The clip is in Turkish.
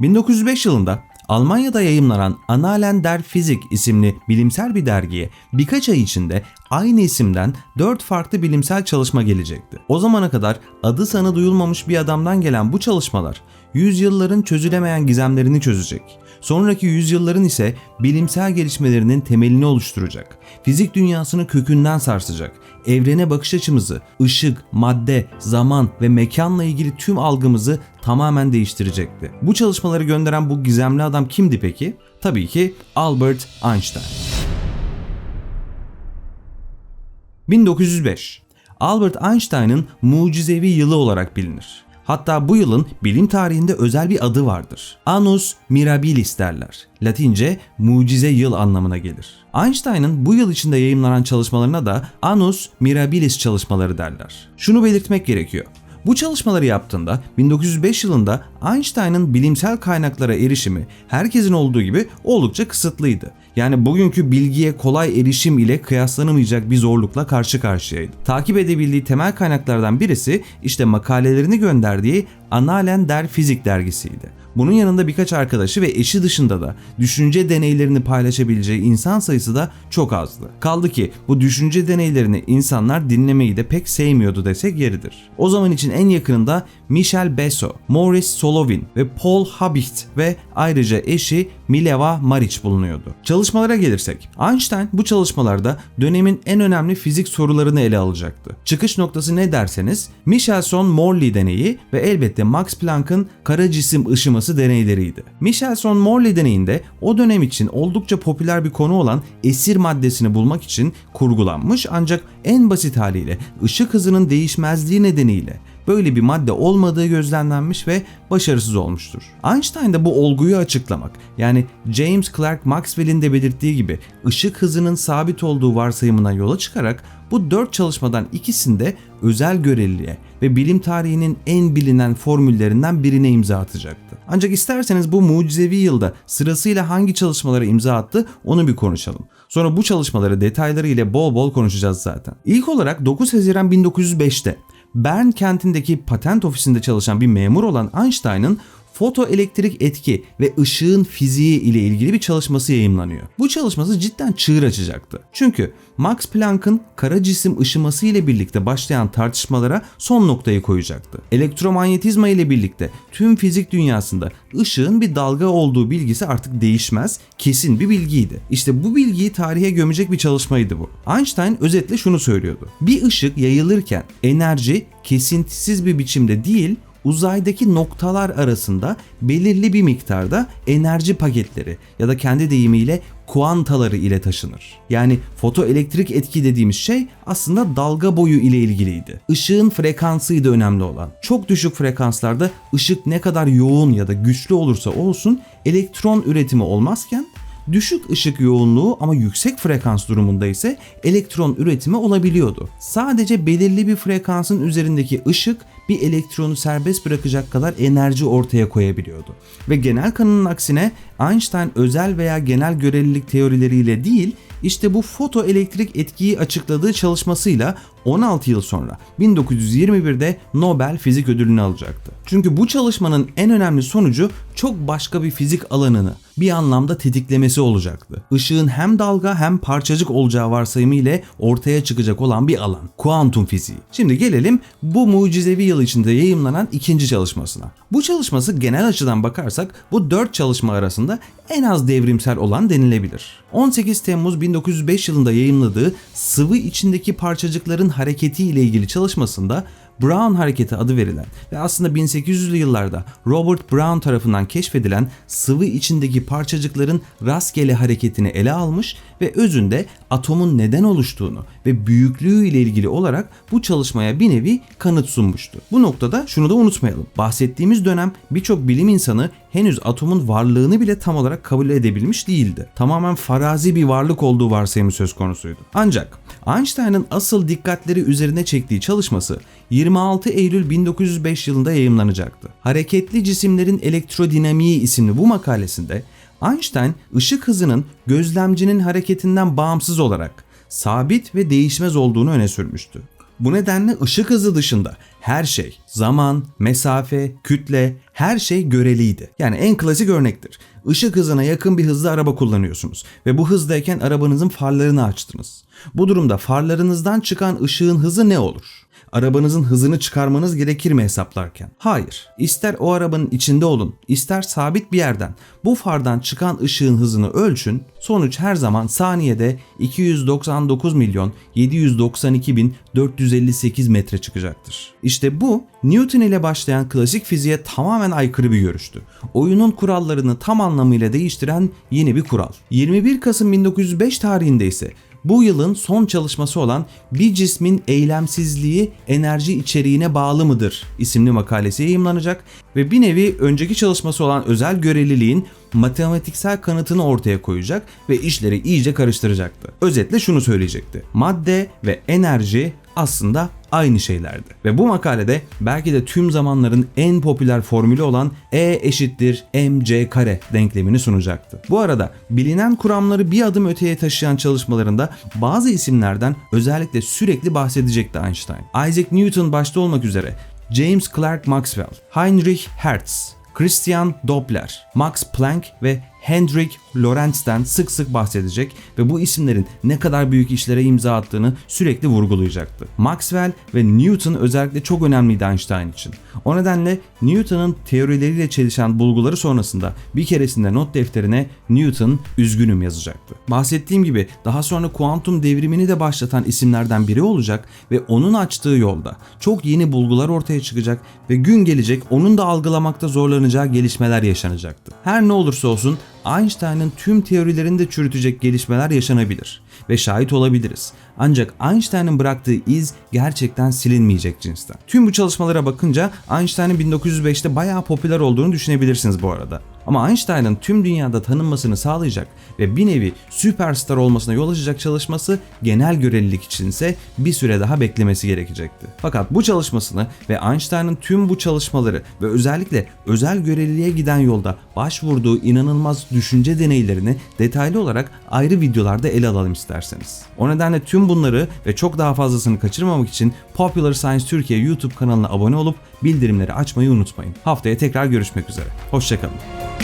1905 yılında Almanya'da yayımlanan Annalen der Physik isimli bilimsel bir dergiye birkaç ay içinde aynı isimden 4 farklı bilimsel çalışma gelecekti. O zamana kadar adı sanı duyulmamış bir adamdan gelen bu çalışmalar yüzyılların çözülemeyen gizemlerini çözecek. Sonraki yüzyılların ise bilimsel gelişmelerinin temelini oluşturacak. Fizik dünyasını kökünden sarsacak. Evrene bakış açımızı, ışık, madde, zaman ve mekanla ilgili tüm algımızı tamamen değiştirecekti. Bu çalışmaları gönderen bu gizemli adam kimdi peki? Tabii ki Albert Einstein. 1905 Albert Einstein'ın mucizevi yılı olarak bilinir. Hatta bu yılın bilim tarihinde özel bir adı vardır. Annus Mirabilis derler. Latince mucize yıl anlamına gelir. Einstein'ın bu yıl içinde yayımlanan çalışmalarına da Annus Mirabilis çalışmaları derler. Şunu belirtmek gerekiyor. Bu çalışmaları yaptığında 1905 yılında Einstein'ın bilimsel kaynaklara erişimi herkesin olduğu gibi oldukça kısıtlıydı. Yani bugünkü bilgiye kolay erişim ile kıyaslanamayacak bir zorlukla karşı karşıyaydı. Takip edebildiği temel kaynaklardan birisi işte makalelerini gönderdiği Annalen der Physik dergisiydi. Bunun yanında birkaç arkadaşı ve eşi dışında da düşünce deneylerini paylaşabileceği insan sayısı da çok azdı. Kaldı ki bu düşünce deneylerini insanlar dinlemeyi de pek sevmiyordu desek yeridir. O zaman için en yakınında Michel Besso, Maurice Solovin ve Paul Habicht ve ayrıca eşi Mileva Maric bulunuyordu. Çalışmalara gelirsek, Einstein bu çalışmalarda dönemin en önemli fizik sorularını ele alacaktı. Çıkış noktası ne derseniz Michelson-Morley deneyi ve elbette Max Planck'ın kara cisim ışıması deneyleriydi. Michelson-Morley deneyinde o dönem için oldukça popüler bir konu olan esir maddesini bulmak için kurgulanmış ancak en basit haliyle ışık hızının değişmezliği nedeniyle böyle bir madde olmadığı gözlemlenmiş ve başarısız olmuştur. Einstein de bu olguyu açıklamak yani James Clerk Maxwell'in de belirttiği gibi ışık hızının sabit olduğu varsayımına yola çıkarak bu dört çalışmadan ikisinde özel göreliliğe ve bilim tarihinin en bilinen formüllerinden birine imza atacaktı. Ancak isterseniz bu mucizevi yılda sırasıyla hangi çalışmalara imza attı onu bir konuşalım. Sonra bu çalışmaları detayları ile bol bol konuşacağız zaten. İlk olarak 9 Haziran 1905'te Bern kentindeki patent ofisinde çalışan bir memur olan Einstein'ın fotoelektrik etki ve ışığın fiziği ile ilgili bir çalışması yayımlanıyor. Bu çalışması cidden çığır açacaktı. Çünkü Max Planck'ın kara cisim ışıması ile birlikte başlayan tartışmalara son noktayı koyacaktı. Elektromanyetizma ile birlikte tüm fizik dünyasında ışığın bir dalga olduğu bilgisi artık değişmez, kesin bir bilgiydi. İşte bu bilgiyi tarihe gömecek bir çalışmaydı bu. Einstein özetle şunu söylüyordu. Bir ışık yayılırken enerji kesintisiz bir biçimde değil, uzaydaki noktalar arasında belirli bir miktarda enerji paketleri ya da kendi deyimiyle kuantaları ile taşınır. Yani fotoelektrik etki dediğimiz şey aslında dalga boyu ile ilgiliydi. Işığın frekansıydı önemli olan. Çok düşük frekanslarda ışık ne kadar yoğun ya da güçlü olursa olsun elektron üretimi olmazken Düşük ışık yoğunluğu ama yüksek frekans durumunda ise elektron üretimi olabiliyordu. Sadece belirli bir frekansın üzerindeki ışık bir elektronu serbest bırakacak kadar enerji ortaya koyabiliyordu. Ve genel kanının aksine Einstein özel veya genel görelilik teorileriyle değil, işte bu fotoelektrik etkiyi açıkladığı çalışmasıyla 16 yıl sonra 1921'de Nobel Fizik Ödülünü alacaktı. Çünkü bu çalışmanın en önemli sonucu çok başka bir fizik alanını bir anlamda tetiklemesi olacaktı. Işığın hem dalga hem parçacık olacağı varsayımı ile ortaya çıkacak olan bir alan. Kuantum fiziği. Şimdi gelelim bu mucizevi yıl içinde yayımlanan ikinci çalışmasına. Bu çalışması genel açıdan bakarsak bu dört çalışma arasında en az devrimsel olan denilebilir. 18 Temmuz 1905 yılında yayımladığı sıvı içindeki parçacıkların hareketi ile ilgili çalışmasında Brown hareketi adı verilen ve aslında 1800'lü yıllarda Robert Brown tarafından keşfedilen sıvı içindeki parçacıkların rastgele hareketini ele almış ve özünde atomun neden oluştuğunu ve büyüklüğü ile ilgili olarak bu çalışmaya bir nevi kanıt sunmuştu. Bu noktada şunu da unutmayalım. Bahsettiğimiz dönem birçok bilim insanı henüz atomun varlığını bile tam olarak kabul edebilmiş değildi. Tamamen farazi bir varlık olduğu varsayımı söz konusuydu. Ancak Einstein'ın asıl dikkatleri üzerine çektiği çalışması 26 Eylül 1905 yılında yayımlanacaktı. Hareketli cisimlerin elektrodinamiği isimli bu makalesinde Einstein ışık hızının gözlemcinin hareketinden bağımsız olarak sabit ve değişmez olduğunu öne sürmüştü. Bu nedenle ışık hızı dışında her şey, zaman, mesafe, kütle, her şey göreliydi. Yani en klasik örnektir. Işık hızına yakın bir hızda araba kullanıyorsunuz ve bu hızdayken arabanızın farlarını açtınız. Bu durumda farlarınızdan çıkan ışığın hızı ne olur? Arabanızın hızını çıkarmanız gerekir mi hesaplarken? Hayır. İster o arabanın içinde olun, ister sabit bir yerden bu fardan çıkan ışığın hızını ölçün. Sonuç her zaman saniyede 299 milyon 792 bin 458 metre çıkacaktır. İşte bu Newton ile başlayan klasik fiziğe tamamen aykırı bir görüştü. Oyunun kurallarını tam anlamıyla değiştiren yeni bir kural. 21 Kasım 1905 tarihinde ise bu yılın son çalışması olan Bir cismin eylemsizliği enerji içeriğine bağlı mıdır isimli makalesi yayımlanacak ve bir nevi önceki çalışması olan özel göreliliğin matematiksel kanıtını ortaya koyacak ve işleri iyice karıştıracaktı. Özetle şunu söyleyecekti. Madde ve enerji aslında aynı şeylerdi. Ve bu makalede belki de tüm zamanların en popüler formülü olan E eşittir mc kare denklemini sunacaktı. Bu arada bilinen kuramları bir adım öteye taşıyan çalışmalarında bazı isimlerden özellikle sürekli bahsedecekti Einstein. Isaac Newton başta olmak üzere James Clerk Maxwell, Heinrich Hertz, Christian Doppler, Max Planck ve Hendrik Lorentz'ten sık sık bahsedecek ve bu isimlerin ne kadar büyük işlere imza attığını sürekli vurgulayacaktı. Maxwell ve Newton özellikle çok önemliydi Einstein için. O nedenle Newton'un teorileriyle çelişen bulguları sonrasında bir keresinde not defterine Newton üzgünüm yazacaktı. Bahsettiğim gibi daha sonra kuantum devrimini de başlatan isimlerden biri olacak ve onun açtığı yolda çok yeni bulgular ortaya çıkacak ve gün gelecek onun da algılamakta zorlanacağı gelişmeler yaşanacaktı. Her ne olursa olsun Einstein'ın tüm teorilerini de çürütecek gelişmeler yaşanabilir ve şahit olabiliriz. Ancak Einstein'ın bıraktığı iz gerçekten silinmeyecek cinsten. Tüm bu çalışmalara bakınca Einstein'ın 1905'te bayağı popüler olduğunu düşünebilirsiniz bu arada. Ama Einstein'ın tüm dünyada tanınmasını sağlayacak ve bir nevi süperstar olmasına yol açacak çalışması genel görelilik içinse bir süre daha beklemesi gerekecekti. Fakat bu çalışmasını ve Einstein'ın tüm bu çalışmaları ve özellikle özel göreliliğe giden yolda başvurduğu inanılmaz düşünce deneylerini detaylı olarak ayrı videolarda ele alalım isterseniz. O nedenle tüm bunları ve çok daha fazlasını kaçırmamak için Popular Science Türkiye YouTube kanalına abone olup bildirimleri açmayı unutmayın. Haftaya tekrar görüşmek üzere. Hoşçakalın.